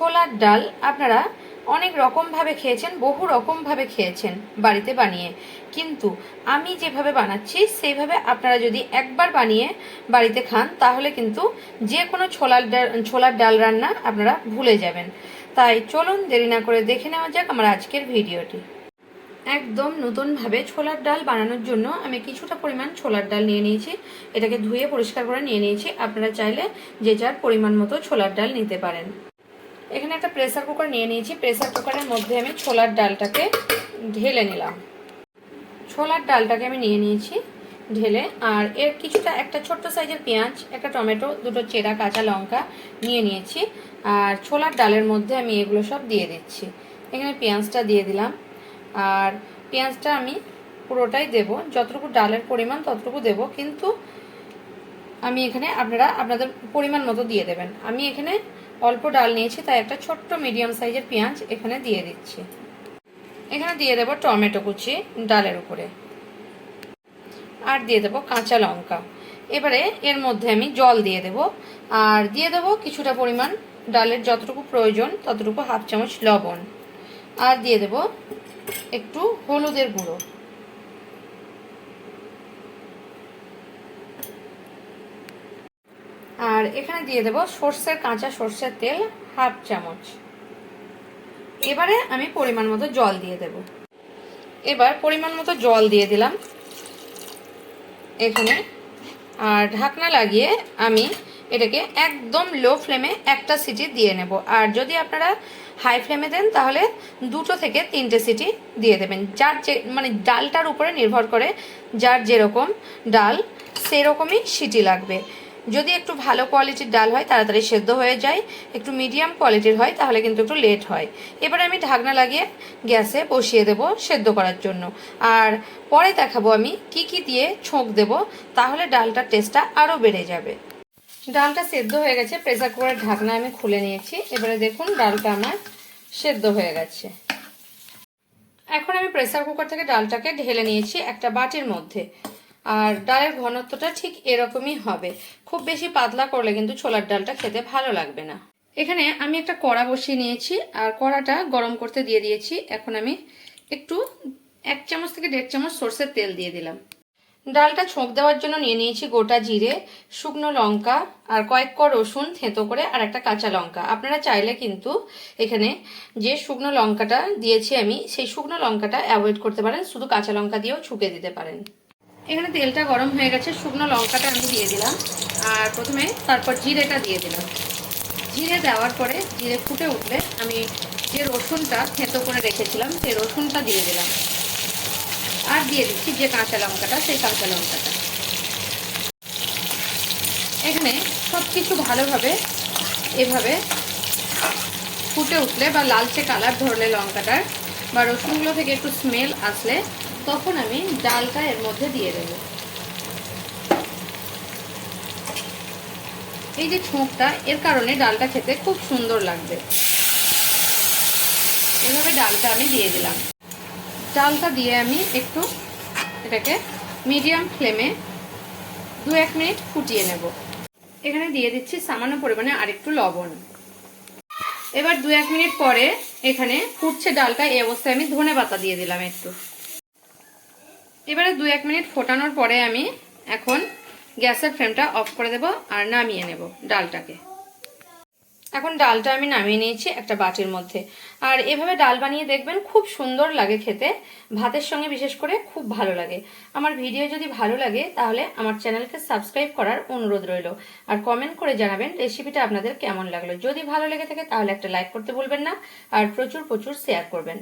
ছোলার ডাল আপনারা অনেক রকমভাবে খেয়েছেন, বহু রকমভাবে খেয়েছেন বাড়িতে বানিয়ে। কিন্তু আমি যেভাবে বানাচ্ছি, সেইভাবে আপনারা যদি একবার বানিয়ে বাড়িতে খান, তাহলে কিন্তু যে কোনো ছোলার ডাল ছোলার ডাল রান্না আপনারা ভুলে যাবেন। তাই চলুন দেরি না করে দেখে নেওয়া যাক আমার আজকের ভিডিওটি। একদম নতুনভাবে ছোলার ডাল বানানোর জন্য আমি কিছুটা পরিমাণ ছোলার ডাল নিয়ে নিয়েছি। এটাকে ধুয়ে পরিষ্কার করে নিয়ে নিয়েছি। আপনারা চাইলে যে যার পরিমাণ মতো ছোলার ডাল নিতে পারেন। এখানে একটা প্রেসার কুকার নিয়ে নিয়েছি। প্রেসার কুকারের মধ্যে আমি ছোলার ডালটাকে ঢেলে নিলাম। ছোলার ডালটাকে আমি নিয়ে নিয়েছি ঢেলে। আর এর কিছুটা একটা ছোট্ট সাইজের পেঁয়াজ, একটা টমেটো, দুটো চেরা, কাঁচা লঙ্কা নিয়ে নিয়েছি। আর ছোলার ডালের মধ্যে আমি এগুলো সব দিয়ে দিচ্ছি। এখানে পেঁয়াজটা দিয়ে দিলাম। আর পেঁয়াজটা আমি পুরোটাই দেব। যতটুকু ডালের পরিমাণ ততটুকু দেব। কিন্তু আমি এখানে আপনারা, আপনাদের পরিমাণ মতো দিয়ে দেবেন। আমি এখানে অল্প ডাল নিয়েছি, তাই একটা ছোট্ট মিডিয়াম সাইজের পেঁয়াজ এখানে দিয়ে দিচ্ছি। এখানে দিয়ে দেবো টমেটো কুচি ডালের উপরে। আর দিয়ে দেবো কাঁচা লঙ্কা। এবারে এর মধ্যে আমি জল দিয়ে দেব। আর দিয়ে দেবো কিছুটা পরিমাণ ডালের যতটুকু প্রয়োজন, ততটুকু হাফ চামচ লবণ। আর দিয়ে দেব একটু হলুদের গুঁড়ো। আর এখানে দিয়ে দেব সর্ষের কাঁচা সর্ষের তেল হাফ চামচ। এবারে আমি পরিমাণ মতো জল দিয়ে দেব। এবার পরিমাণ মতো জল দিয়ে দিলাম এখানে। আর ঢাকনা লাগিয়ে আমি এটাকে একদম লো ফ্লেমে একটা সিটি দিয়ে নেব। আর যদি আপনারা হাই ফ্লেমে দেন, তাহলে দুটো থেকে তিনটে সিটি দিয়ে দেবেন। যার যে মানে ডালটার উপরে নির্ভর করে যার যেরকম ডাল, সেরকমই সিটি লাগবে। যদি একটু ভালো কোয়ালিটির ডাল হয়, তাড়াতাড়ি সেদ্ধ হয়ে যায়। একটু মিডিয়াম কোয়ালিটির হয়, তাহলে কিন্তু একটু লেট হয়। এবারে আমি ঢাকনা লাগিয়ে গ্যাসে বসিয়ে দেব সেদ্ধ করার জন্য। আর পরে দেখাবো আমি কি কি দিয়ে ছোঁক দেব, তাহলে ডালটার টেস্টটা আরও বেড়ে যাবে। ডালটা সেদ্ধ হয়ে গেছে প্রেসার কুকারের ঢাকনা আমি খুলে নিয়েছি। এবারে দেখুন ডালটা আমার সেদ্ধ হয়ে গেছে। এখন আমি প্রেসার কুকার থেকে ডালটাকে ঢেলে নিয়েছি একটা বাটির মধ্যে। আর ডালের ঘনত্বটা ঠিক এরকমই হবে। খুব বেশি পাতলা করলে কিন্তু ছোলার ডালটা খেতে ভালো লাগবে না। এখানে আমি একটা কড়া বসিয়ে নিয়েছি আর কড়াটা গরম করতে দিয়ে দিয়েছি। এখন আমি একটু এক চামচ থেকে দেড় চামচ সর্ষের তেল দিয়ে দিলাম। ডালটা ছোঁক দেওয়ার জন্য নিয়ে নিয়েছি গোটা জিরে, শুকনো লঙ্কা আর কয়েক ক রসুন থেঁতো করে আর একটা কাঁচা লঙ্কা। আপনারা চাইলে কিন্তু এখানে যে শুকনো লঙ্কাটা দিয়েছি আমি, সেই শুকনো লঙ্কাটা অ্যাভয়েড করতে পারেন। শুধু কাঁচা লঙ্কা দিয়েও ছুকে দিতে পারেন। এখানে তেলটা গরম হয়ে গেছে, শুকনো লঙ্কাটা আমি দিয়ে দিলাম। আর প্রথমে তারপর জিরেটা দিয়ে দিলাম। জিরে দেওয়ার পরে জিরে ফুটে উঠলে আমি যে রসুনটা থেঁতো করে রেখেছিলাম, সেই রসুনটা দিয়ে দিলাম। আর দিয়ে দিচ্ছি যে কাঁচা লঙ্কাটা, সেই কাঁচা লঙ্কাটা। এখানে সব কিছু ভালোভাবে এভাবে ফুটে উঠলে বা লালচে কালার ধরলে লঙ্কাটার বা রসুনগুলো থেকে একটু স্মেল আসলে তখন আমি ডালটা এর মধ্যে দিয়ে দেব। এই যে ছোঁকটা, এর কারণে ডালটা খেতে খুব সুন্দর লাগবে। এভাবে ডালটা আমি দিয়ে দিলাম। ডালটা দিয়ে আমি একটু এটাকে মিডিয়াম ফ্লেমে দু এক মিনিট ফুটিয়ে নেব। এখানে দিয়ে দিচ্ছি সামান্য পরিমাণে আরেকটু লবণ। এবার দু এক মিনিট পরে এখানে ফুটছে ডালটা, এই অবস্থায় আমি ধনে পাতা দিয়ে দিলাম একটু। এবারে দু এক মিনিট ফোটানোর পরে আমি এখন গ্যাসের ফ্লেমটা অফ করে দেব আর নামিয়ে নেব ডালটাকে। এখন ডালটা আমি নামিয়ে নিয়েছি একটা বাটির মধ্যে। আর এভাবে ডাল বানিয়ে দেখবেন খুব সুন্দর লাগে খেতে। ভাতের সঙ্গে বিশেষ করে খুব ভালো লাগে। আমার ভিডিও যদি ভালো লাগে তাহলে আমার চ্যানেলকে সাবস্ক্রাইব করার অনুরোধ রইল। আর কমেন্ট করে জানাবেন রেসিপিটা আপনাদের কেমন লাগল। যদি ভালো লেগে থাকে তাহলে একটা লাইক করতে ভুলবেন না। আর প্রচুর প্রচুর শেয়ার করবেন।